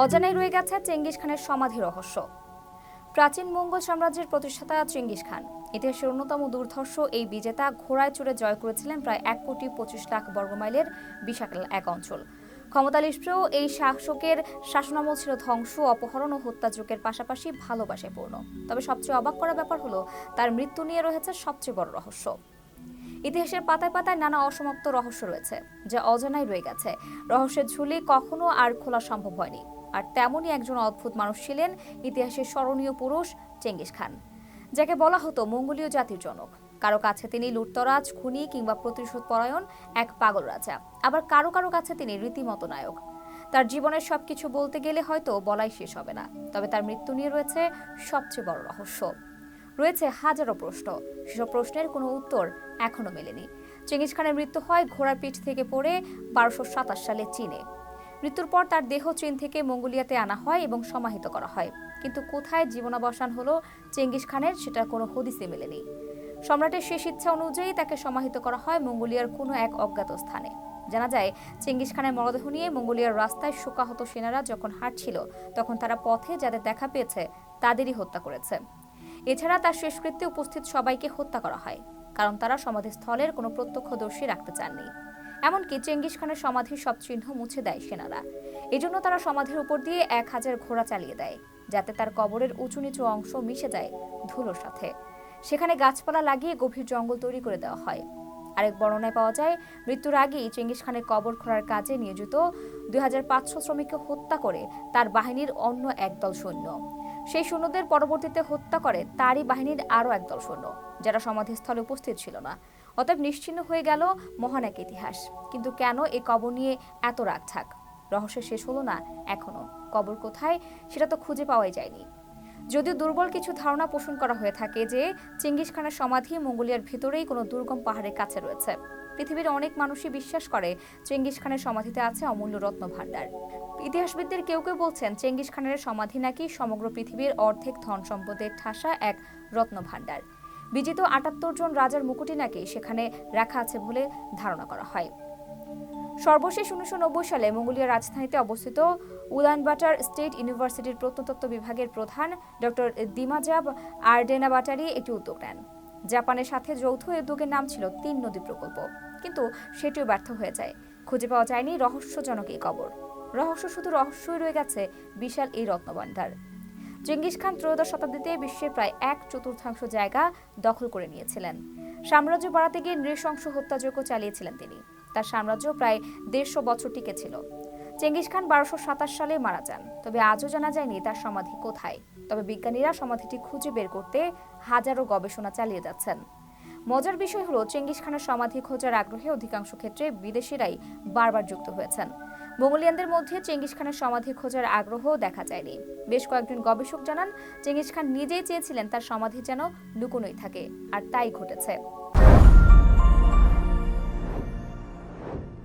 অজানাই রয়ে গেছে চেঙ্গিস খানের সমাধি রহস্য। প্রাচীন মঙ্গল সাম্রাজ্যের প্রতিষ্ঠাতা চেঙ্গিস খান। ইতিহাসের অন্যতম দুর্ধর্ষ এই বিজেতা ঘোড়ায় চড়ে জয় করেছিলেন প্রায় এক কোটি পঁচিশ লাখ বর্গমাইলের বিশাল এক অঞ্চল। ক্ষমতালিপ্ত এই শাসকের শাসনামল ছিল ধ্বংস, অপহরণ ও হত্যাযজ্ঞের পাশাপাশি ভালোবাসায় পূর্ণ। তবে সবচেয়ে অবাক করা ব্যাপার হলো, তার মৃত্যু নিয়ে রয়েছে সবচেয়ে বড় রহস্য। ইতিহাসের পাতায় পাতায় নানা অসমাপ্ত রহস্য রয়েছে, যা অজানাই রয়ে গেছে। রহস্যের ঝুলি কখনো আর খোলা সম্ভব হয়নি। আর তেমনই একজন অদ্ভুত মানুষ ছিলেন ইতিহাসের স্মরণীয় পুরুষ চেঙ্গিস খান, যাকে বলা হতো মঙ্গোলীয় জাতির জনক। কারও কাছে তিনি লুটতরাজ, খুনি কিংবা প্রতিশোধ পরায়ণ এক পাগল রাজা। আবার কারও কারও কাছে তিনি রীতিমতো নায়ক। তার জীবনের সবকিছু বলতে গেলে হয়তো বলাই শেষ হবে না, তবে তার মৃত্যু নিয়ে রয়েছে সবচেয়ে বড় রহস্য। রয়েছে হাজারো প্রশ্ন। সেসব প্রশ্নের কোনো উত্তর এখনও মেলেনি। চেঙ্গিস খানের মৃত্যু হয় ঘোড়ার পিঠ থেকে পড়ে বারোশো সাতাশ সালে চীনে। মৃত্যুর পর তার দেহ চীন থেকে মঙ্গোলিয়াতে আনা হয় এবং সমাহিত করা হয়। কিন্তু কোথায় জীবনাবসান হলো চেঙ্গিস খানের সেটা কোনো হদিসে মেলেনি। সম্রাটের শেষ ইচ্ছা অনুযায়ী তাকে সমাহিত করা হয় মঙ্গোলিয়ার কোনো এক অজ্ঞাত স্থানে। জানা যায় চেঙ্গিস খানের মরদেহ নিয়ে মঙ্গোলিয়ার রাস্তায় শোকাহত সেনারা যখন হাঁটছিল, তখন তারা পথে যাদের দেখা পেয়েছে, তাদেরই হত্যা করেছে। এছাড়া তার শেষকৃত্যে উপস্থিত সবাইকে হত্যা করা হয়, কারণ তারা সমাধিস্থলের কোনো প্রত্যক্ষদর্শী রাখতে চাননি। এমনকি চেঙ্গিস খানের সমাধির সব চিহ্ন মুছে দেয় সেনারা। এজন্য তারা সমাধির উপর দিয়ে এক হাজার ঘোড়া চালিয়ে দেয়, যাতে তার কবরের উঁচু নিচু অংশ মিশে যায় ধুলোর সাথে। সেখানে গাছপালা লাগিয়ে গভীর জঙ্গল তৈরি করে দেওয়া হয়। আরেক বর্ণনায় পাওয়া যায়, মৃত্যুর আগেই চেঙ্গিস খানের কবর খোঁড়ার কাজে নিয়োজিত দুই হাজার পাঁচশো শ্রমিককে হত্যা করে তার বাহিনীর অন্য একদল সৈন্য। সেই সৈন্যদের পরবর্তীতে হত্যা করে তারই বাহিনীর আরও একদল সৈন্য, যারা সমাধিস্থলে উপস্থিত ছিল না। অতএব নিশ্চিন্ন হয়ে গেল মহান এক ইতিহাস। কিন্তু কেন এ কবর নিয়ে এত রাগ থাক? রহস্য শেষ হলো না এখনও। কবর কোথায় সেটা তো খুঁজে পাওয়াই যায়নি। যদিও দুর্বল কিছু ধারণা পোষণ করা হয়ে থাকে যে চেঙ্গিস খানের সমাধি মঙ্গোলিয়ার ভিতরেই কোনো দুর্গম পাহাড়ের কাছে রয়েছে। পৃথিবীর অনেক মানুষই বিশ্বাস করে চেঙ্গিস খানের সমাধিতে আছে অমূল্য রত্ন ভাণ্ডার। ইতিহাসবিদদের কেউ কেউ বলছেন চেঙ্গিস খানের সমাধি নাকি সমগ্র পৃথিবীর অর্ধেক ধন সম্পদের ঠাসা এক রত্ন ভাণ্ডার। বিজিত আটাত্তর জন রাজার মুকুটি নাকি সেখানে রাখা আছে বলে ধারণা করা হয়। সর্বশেষ উনিশশো নব্বই সালে মঙ্গোলিয়ার রাজধানীতে অবস্থিত উলানবাটার স্টেট ইউনিভার্সিটির প্রত্নতত্ত্ব বিভাগের প্রধান ডক্টর দিমাজাব আরডেনা বাটারি একটি উদ্যোগ নেন। জাপানের সাথে যৌথ উদ্যোগের নাম ছিল তিন নদী প্রকল্প। কিন্তু সেটিও ব্যর্থ হয়ে যায়। খুঁজে পাওয়া যায়নি রহস্যজনক এই কবর। রহস্য শুধু রহস্যই রয়ে গেছে, বিশাল এই রত্নভাণ্ডার। চেঙ্গিস খান ত্রয়োদশ শতাব্দীতে বিশ্বের প্রায় এক চতুর্থাংশ জায়গা দখল করে নিয়েছিলেন। সাম্রাজ্য বাড়াতে গিয়ে নৃশংস হত্যাযজ্ঞ চালিয়েছিলেন তিনি। তার সাম্রাজ্য প্রায় দেড়শো বছর টিকে ছিল। চেঙ্গিস খান বারোশো সাতাশ সালে মারা যান। তবে আজও জানা যায়নি তার সমাধি কোথায়। তবে বিজ্ঞানীরা সমাধিটি খুঁজে বের করতে হাজারো গবেষণা চালিয়ে যাচ্ছেন। মজার বিষয় হলো, চেঙ্গিস খানের সমাধি খোঁজার আগ্রহে অধিকাংশ ক্ষেত্রে বিদেশিরাই বারবার যুক্ত হয়েছেন। মঙ্গোলিয়ানদের মধ্যে চেঙ্গিস খানের সমাধি খোঁজার আগ্রহ দেখা যায়নি। বেশ কয়েকজন গবেষক জানান, চেঙ্গিস খান নিজেই চেয়েছিলেন তার সমাধি যেন লুকোনোই থাকে, আর তাই ঘটেছে।